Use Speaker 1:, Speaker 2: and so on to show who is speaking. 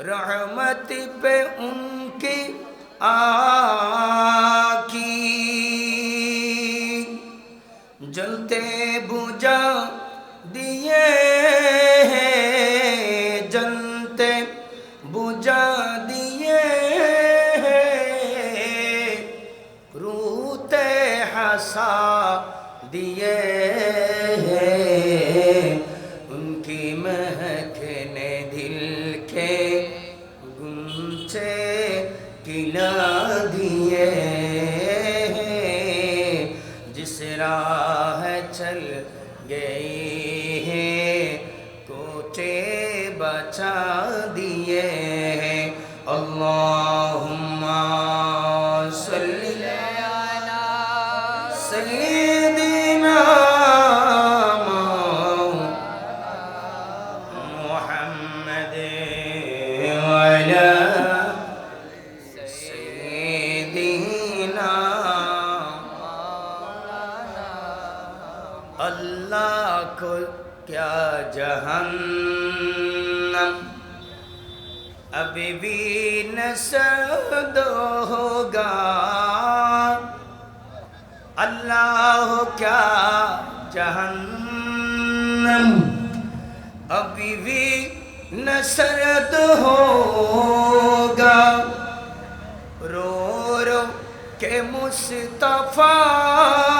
Speaker 1: رحمت پہ ان کی آکی جلتے بجا دیے ہیں، جلتے بجا دیے ہیں۔ روتے ہسا دیے ہیں۔ گنچے کلا دیے ہیں۔ جس راہ چل گئی ہیں کوچے بچا دیے ہیں۔ اللہم اللہ کو کیا جہنم؟ ابھی بھی نسد ہوگا۔ اللہ کیا جہنم؟ ابھی بھی نسرد ہوگا۔ رو رو کہ مصطفیٰ